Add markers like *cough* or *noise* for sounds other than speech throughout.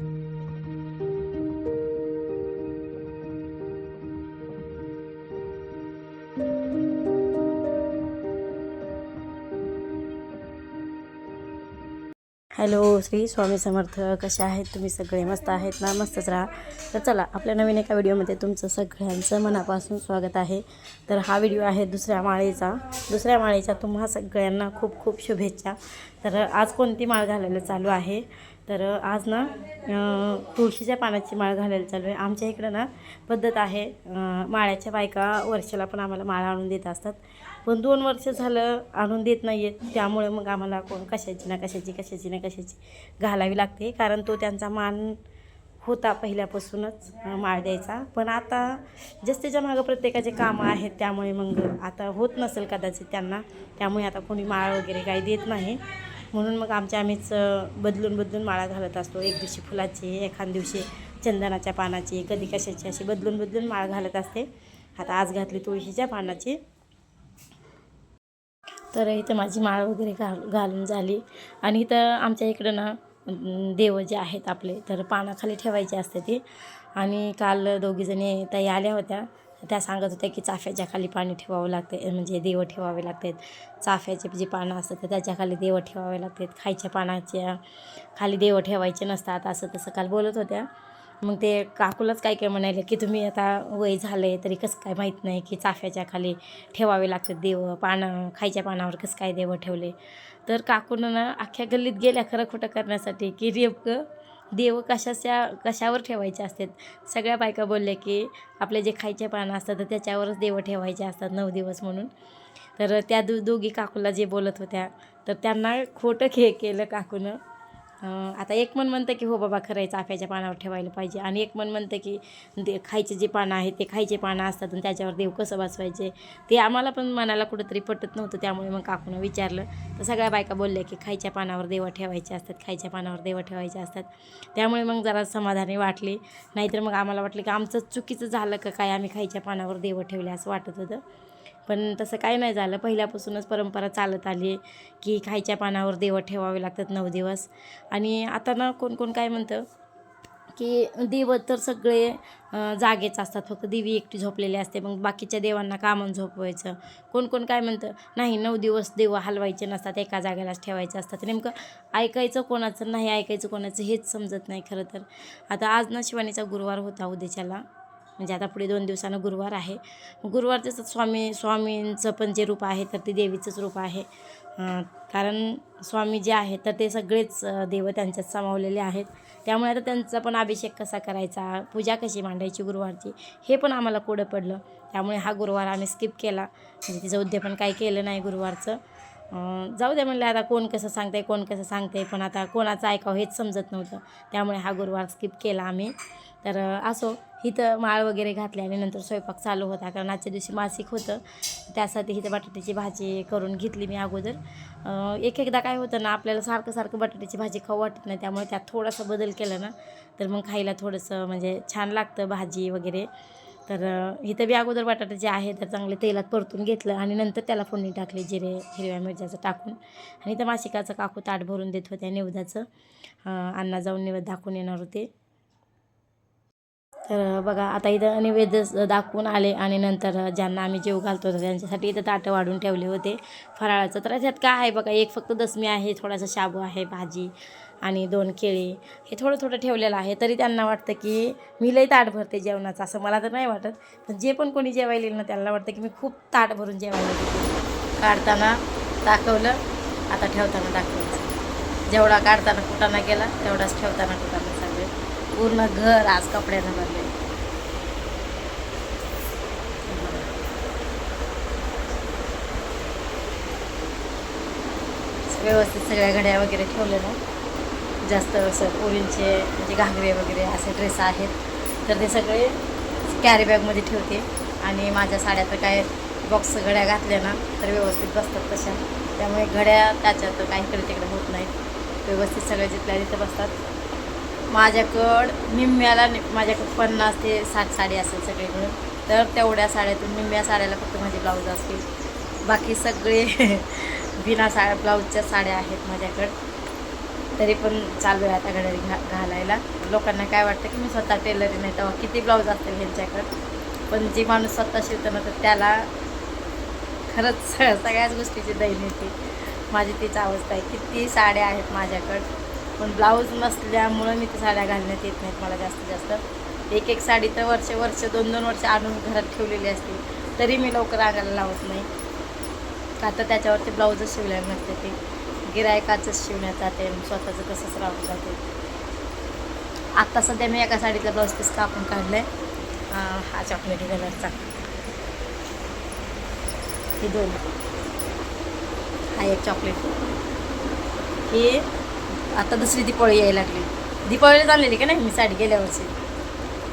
Hello Shri Swami Samarth. कशा आहेत तुम्ही? सगळे मस्त आहेत ना? मस्तच राहा. तर चला आपल्या नवीन एका व्हिडिओमध्ये तुमचं सगळ्यांचं मनापासून स्वागत आहे. तर हा व्हिडिओ आहे दुसऱ्या माळेचा. दुसऱ्या माळेच्या तुम्हा सगळ्यांना खूप खूप शुभेच्छा. तर आज कोणती माळ घालायला चालू आहे? तर आज ना तुळशीच्या पानाची माळ घालायला चालू आहे. आमच्या इकडं ना पद्धत आहे माळ्याच्या बायका वर्षाला पण आम्हाला माळ आणून देत असतात. पण दोन वर्ष झालं आणून देत नाही आहेत त्यामुळे मग आम्हाला कोण कशाची ना कशाची कशाची ना कशाची घालावी लागते. कारण तो त्यांचा मान होता पहिल्यापासूनच माळ द्यायचा. पण आता जास्तीच्या मागं प्रत्येकाचे कामं आहेत त्यामुळे मग आता होत नसेल कदाचित त्यांना. त्यामुळे आता कोणी माळ वगैरे काही देत नाही. म्हणून मग आमच्या आम्हीच बदलून बदलून माळा घालत असतो. एक दिवशी फुलाची एखाद दिवशी चंदनाच्या पानाची कधी कशाची अशी बदलून बदलून माळ घालत असते. आता आज घातली तुळशीच्या पानाची. तर इथं माझी माळ वगैरे घाल घालून झाली. आणि इथं आमच्या इकडं ना देव जे आहेत आपले तर पानाखाली ठेवायचे असते ते. आणि काल दोघीजणी ताई आल्या होत्या. त्या सांगत होत्या की चाफ्याच्या खाली पाणी ठेवावं लागते म्हणजे देव ठेवावे लागतात. चाफ्याचे जे पानं असतात तर त्याच्याखाली देव ठेवावे लागतात. खायच्या पानाच्या खाली देव ठेवायचे नसतात असं तसं काल बोलत होत्या. मग ते काकूलाच काय काय म्हणाले की तुम्ही आता वय झालं आहे तरी कसं काय माहीत नाही की चाफ्याच्या खाली ठेवावे लागतात देव. पानं खायच्या पानावर कसं काय देव ठेवले तर काकूनं ना अख्ख्या गल्लीत गेल्या खरं खोटं करण्यासाठी की रेपकं देव कशाच्या कशावर ठेवायचे असतात? सगळ्या बायका बोलल्या की आपले जे खायचे पानं असतात तर त्याच्यावरच देव ठेवायचे असतात नऊ दिवस म्हणून. तर त्या दो दोघी काकूला जे बोलत होत्या तर त्यांना खोटं *laughs* खे केलं काकूनं. आता एक मन म्हणतं की हो बाबा खरं आहे चाफ्याच्या पानावर ठेवायला पाहिजे. आणि एक मन म्हणतं की दे खायचे जे पानं आहेत ते खायचे पानं असतात आणि त्याच्यावर देव कसं बसवायचे? ते आम्हाला पण मनाला कुठंतरी पटत नव्हतं त्यामुळे मग काकूनं विचारलं. तर सगळ्या बायका बोलल्या की खायच्या पानावर देव ठेवायचे असतात खायच्या पानावर देव ठेवायचे असतात. त्यामुळे मग जरा समाधानी वाटली. नाहीतर मग आम्हाला वाटलं की आमचं चुकीचं झालं का काय आम्ही खायच्या पानावर देव ठेवले असं वाटत होतं. पण तसं काय नाही झालं. पहिल्यापासूनच परंपरा चालत आली आहे की खायच्या पानावर देव ठेवावे लागतात नऊ दिवस. आणि आता ना कोण कोण काय म्हणतं की देव तर सगळे जागेच असतात. फक्त देवी एकटी झोपलेली असते. मग बाकीच्या देवांना कामून झोपवायचं. कोण कोण काय म्हणतं नाही नऊ दिवस देव हलवायचे नसतात. एका जागेलाच ठेवायचे असतात. नेमकं ऐकायचं कोणाचं नाही ऐकायचं कोणाचं हेच समजत नाही खरं तर. आता आज ना शिवानीचा गुरुवार होता उद्याच्याला. म्हणजे आता पुढे दोन दिवसानं गुरुवार आहे. गुरुवारचं स्वामी स्वामींचं पण जे रूप आहे तर ते देवीचंच रूप आहे. कारण स्वामी जे आहेत तर ते सगळेच देव त्यांच्यात सामावलेले आहेत. त्यामुळे आता त्यांचा पण अभिषेक कसा करायचा पूजा कशी मांडायची गुरुवारची हे पण आम्हाला कोडं पडलं. त्यामुळे हा गुरुवार आम्ही स्किप केला. म्हणजे तिचं उद्यापन काही केलं नाही गुरुवारचं. जाऊ द्या म्हणलं आता कोण कसं सांगतंय कोण कसं सांगतंय पण आता कोणाचं ऐकावं हेच समजत नव्हतं. त्यामुळे हा गुरुवार स्किप केला आम्ही. तर असो. इथं माळ वगैरे घातली आणि नंतर स्वयंपाक चालू होता. कारण आजच्या दिवशी मासिक होतं. त्यासाठी इथं बटाट्याची भाजी करून घेतली मी अगोदर. एक एकदा काय होतं ना आपल्याला सारखं सारखं बटाट्याची भाजी खाऊ वाटत नाही. त्यामुळे त्यात थोडासा बदल केला ना तर मग खायला थोडंसं म्हणजे छान लागतं भाजी वगैरे. तर इथं बी अगोदर बटाटा जे आहे तर चांगले तेलात परतून घेतलं आणि नंतर त्याला फोडणी टाकली जिरे हिरव्या मिरच्याचं टाकून. आणि इथं मासिकाचं काकू ताट भरून देत होत्या निवदाचं. अं, अण्णा जाऊन नेवद दाखवून येणार होते. तर बघा आता इथं नैवेद्य दाखवून आले आणि नंतर ज्यांना आम्ही जेव घालतो त्यांच्यासाठी इथं ताटं वाढून ठेवले होते फराळाचं. तर त्यात काय आहे बघा एक फक्त दसमी आहे थोडासा शाबू आहे भाजी आणि दोन केळी हे थोडं थोडं ठेवलेलं आहे. तरी त्यांना वाटतं की मी लई ताट भरते जेवणाचं असं मला तर नाही वाटत. पण जे पण कोणी जेवायला येईल ना त्यांना वाटतं की मी खूप ताट भरून जेवायला देते काढताना दाखवलं आता ठेवताना दाखवलं. जेवढा काढताना कुटाणा गेला तेवढाच ठेवताना कुटाणा. पूर्ण घर आज कपड्यानं भरले व्यवस्थित सगळ्या घड्या वगैरे ठेवलेल्या. जास्त असं पोरींचे म्हणजे घागरे वगैरे असे ड्रेस आहेत. तर ते सगळे कॅरी बॅगमध्ये ठेवते. आणि माझ्या साड्या तर काय बॉक्स घड्या घातल्या ना तर व्यवस्थित बसतात तशा. त्यामुळे घड्या त्याच्यात काही तिकडे होत नाहीत. व्यवस्थित सगळे जिथल्या तिथं बसतात. माझ्याकडं निम्म्याला नि- माझ्याकडं पन्नास ते साठ साडी असेल सगळीकडून तर तेवढ्या साड्यातून निम्म्या साड्याला फक्त माझे ब्लाऊज असतील. बाकी सगळे *laughs* बिना साड्या ब्लाऊजच्या साड्या आहेत माझ्याकडं. तरी पण चालू आहे आता घड्याळी घा घालायला. लोकांना काय वाटतं की मी स्वतः टेलरिंग नाही तेव्हा किती ब्लाऊज असतील ह्यांच्याकडं? पण जी माणूस स्वतः शिवतं ना तर त्याला खरंच *laughs* सगळ्याच गोष्टीची दैन येते माझी तीच अवस्था आहे. किती साड्या आहेत माझ्याकडं. पण ब्लाऊज नसल्यामुळं मी त्या साड्या घालण्यात येत नाहीत मला जास्तीत जास्त. एक एक साडी तर वर्ष वर्ष दोन दोन वर्ष आणून घरात ठेवलेली असते. तरी मी लवकर अंगाला लावत नाही. का तर त्याच्यावरती ब्लाऊजच शिवल्या नसते ते. गिरायकाचंच शिवण्यात जाते स्वतःचं तसंच राहून जाते. आत्ता सध्या मी एका साडीतला ब्लाऊज पीस कापून काढलं आहे हा चॉकलेटी कलरचा. हे दोन. हा एक चॉकलेट. ही आता दुसरी दीपावळी यायला लागली. दिपाळीला चाललेली का नाही? मी साडी गेल्या वर्षी.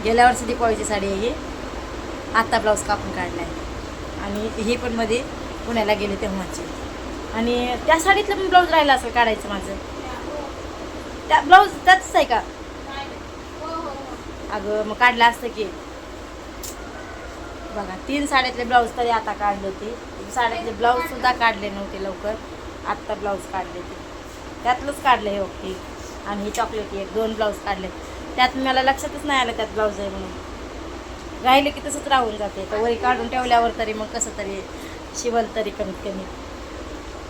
गेल्या वर्षी दीपावळीची साडी आहे आत्ता ब्लाऊज कापून काढला आहे आणि हे पण मध्ये पुण्याला गेले तेव्हाची. आणि त्या साडीतलं पण ब्लाऊज राहिला असेल काढायचं माझं. त्या ब्लाऊज त्याच आहे का? अगं मग काढलं असतं की. बघा तीन साड्यातले ब्लाऊज तरी आता काढले होते. साड्यातले ब्लाऊज सुद्धा काढले नव्हते लवकर. आत्ता ब्लाऊज काढले ते. त्यातलंच काढलं हे ओके. आणि हे चॉकलेटी एक दोन ब्लाऊज काढले त्यात मला लक्षातच नाही आलं त्यात ब्लाऊज आहे म्हणून. राहिले की तसंच राहून जाते. तर वरी काढून ठेवल्यावर तरी मग कसं तरी शिवल तरी कमीत कमी.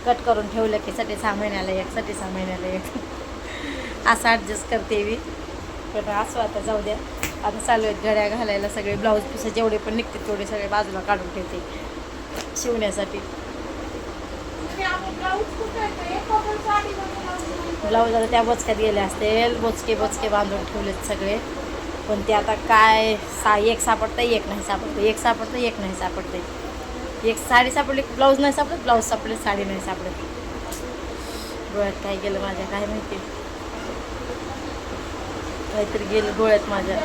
कट करून ठेवलं की साठी सहा महिन्याला एक साठी सहा महिन्याला एक. *laughs* असं ॲडजस्ट करते मी. पण असं आता जाऊ द्या. आता चालू आहेत घड्या घालायला सगळे ब्लाऊज पिसं जेवढे पण निघते तेवढे सगळे बाजूला काढून ठेवते. शिवण्यासाठी. ब्लाऊज आता त्या बोचक्यात गेले असतील. बोचके बोचके बांधून ठेवलेत सगळे. पण ते आता काय सा एक सापडतं एक नाही सापडतं एक सापडतं एक नाही सापडतं एक साडी सापडली ब्लाऊज नाही सापडत ब्लाऊज सापडले साडी नाही सापडत. डोळ्यात काय गेलं माझ्या काय माहिती? काहीतरी गेलं डोळ्यात माझ्या.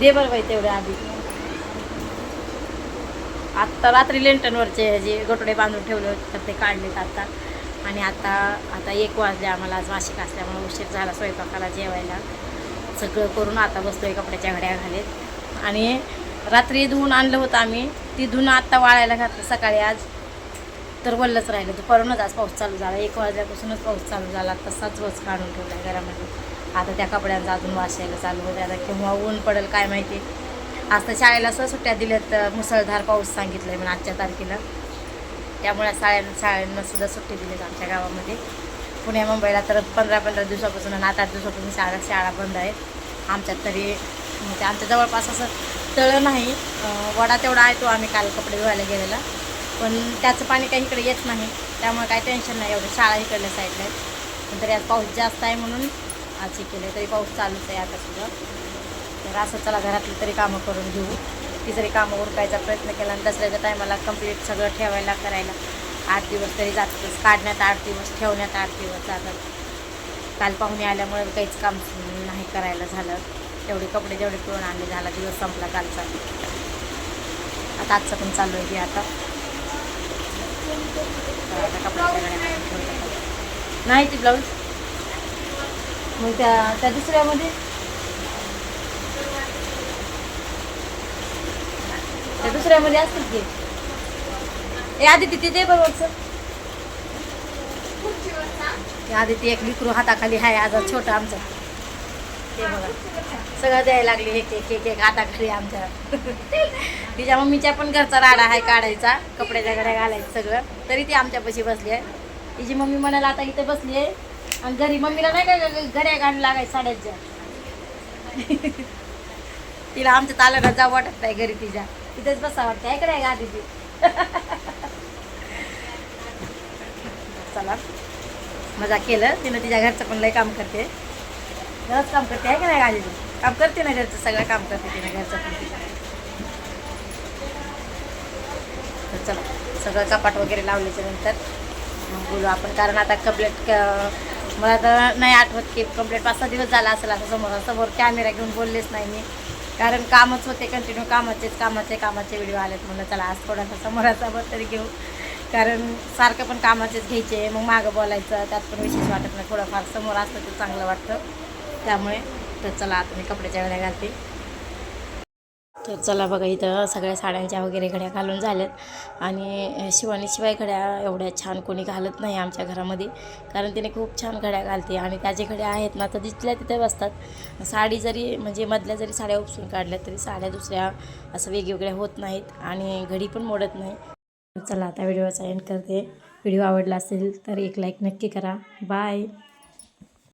दे बरं बाई तेवढ्या आधी. आत्ता रात्री लेंटनवरचे जे गोटडे बांधून ठेवले होते तर ते काढलेत आता आणि आता आता एक वाजले आम्हाला आज मासिक असल्यामुळे उशीर झाला स्वयंपाकाला जेवायला. सगळं करून आता बसतोय कपड्याच्या घड्या घालेत. आणि रात्री धुवून आणलं होतं आम्ही. ती धुणं आत्ता वाळायला घातलं सकाळी आज. तर वल्लच राहिलं. दुपारूनच आज पाऊस चालू झाला. एक वाजल्यापासूनच पाऊस चालू झाला. तसाच वच काढून ठेवला आहे घरामध्ये. आता त्या कपड्यांचा अजून वाशायला चालू होते आता केव्हा ऊन पडेल काय माहिती. आज तर शाळेला असं सुट्ट्या दिल्यात मुसळधार पाऊस सांगितलं आहे म्हणून आजच्या तारखेला. त्यामुळे शाळांना शाळांना सुद्धा सुट्टी दिलीत आमच्या गावामध्ये. पुण्या मुंबईला तर पंधरा पंधरा दिवसापासून आणि आठ आठ दिवसापासून शाळा शाळा बंद आहेत. आमच्यात तरी म्हणजे आमच्या जवळपास असं तळं नाही. वडा तेवढा आहे तो आम्ही काल कपडे धुवायला गेलेला. पण त्याचं पाणी काही इकडे येत नाही. त्यामुळे काही टेन्शन नाही. एवढं शाळा इकडल्या साईडला आहेत. पण तरी आज पाऊस जास्त आहे म्हणून आज हे केलं तरी पाऊस चालूच आहे आता सुद्धा. तर असं चला घरातली तरी कामं करून घेऊ. ती जरी कामं उरकायचा प्रयत्न केला आणि दसऱ्याच्या टायमाला कंप्लीट सगळं ठेवायला करायला. आठ दिवस तरी जातच. काढण्यात आठ दिवस ठेवण्यात आठ दिवस जातात. काल पाहुणे आल्यामुळे काहीच काम नाही करायला झालं. तेवढे कपडे जेवढे पिळून आणले झाला दिवस संपला कालचा. आता आजचं पण चालू आहे की आता. आता नाही ती ब्लाऊज मग त्या त्या दुसऱ्यामध्ये? त्या दुसऱ्यामध्ये असतील की ए आदिती तिथे दे सर ते एक लिकरू हाताखाली. आहे आज छोटं आमचं. ते बघा. सगळं द्यायला लागले एक एक एक एक हाताखाली आमच्या. *laughs* तिच्या मम्मीच्या पण घरचा राडा आहे काढायचा. कपड्याच्या घड्या घालायचं सगळं. तरी ती आमच्यापाशी बसली आहे. तिची मम्मी म्हणाला आता इथे बसली आहे. आणि घरी मम्मीला नाही काय घड्या घालून लागायचं साड्याच्या? *laughs* तिला आमच्या तालाला जाऊ वाटत नाही घरी तिच्या. तिथेच बसा वाटते आहे का आहे गादी ती चला. मजा केलं. तिनं तिच्या घरचं पण लय काम करते. घरच काम करते आहे की नाही गाडी काम करते ना घरचं सगळं काम करते तिनं घरचं पण. तर चला सगळं कपाट वगैरे लावल्याच्या नंतर मग बोलू आपण. कारण आता कम्प्लेट मला तर नाही आठवत की कम्प्लेट पाच सहा दिवस झाला असेल असं समोर. समोर कॅमेरा घेऊन बोललेच नाही मी. कारण कामच होते कंटिन्यू कामाचेच कामाचे कामाचे व्हिडिओ आलेत म्हणलं चला आज थोडासा समोरासमोर तरी घेऊ. कारण सारखं पण कामाचेच घ्यायचे मग मागं बोलायचं त्यात पण विशेष वाटत नाही. थोडंफार समोर असतं ते चांगलं वाटतं. त्यामुळे तर चला आता मी कपड्याच्या वेळेला घालते. तर चला बघा इथं सगळ्या साड्यांच्या वगैरे घड्या घालून झाल्यात. आणि शिवानी शिवाय घड्या एवढ्या छान कोणी घालत नाही आमच्या घरामध्ये. कारण तिने खूप छान घड्या घालते आणि त्याचे घड्या आहेत ना तर तिथल्या तिथे बसतात. साडी जरी म्हणजे मधल्या जरी साड्या उपसून काढल्या तरी साड्या दुसऱ्या असं वेगवेगळ्या होत नाहीत आणि घडी पण मोडत नाही. चला आता व्हिडिओचा एंड करते. व्हिडिओ आवडला असेल तर एक लाईक नक्की करा. बाय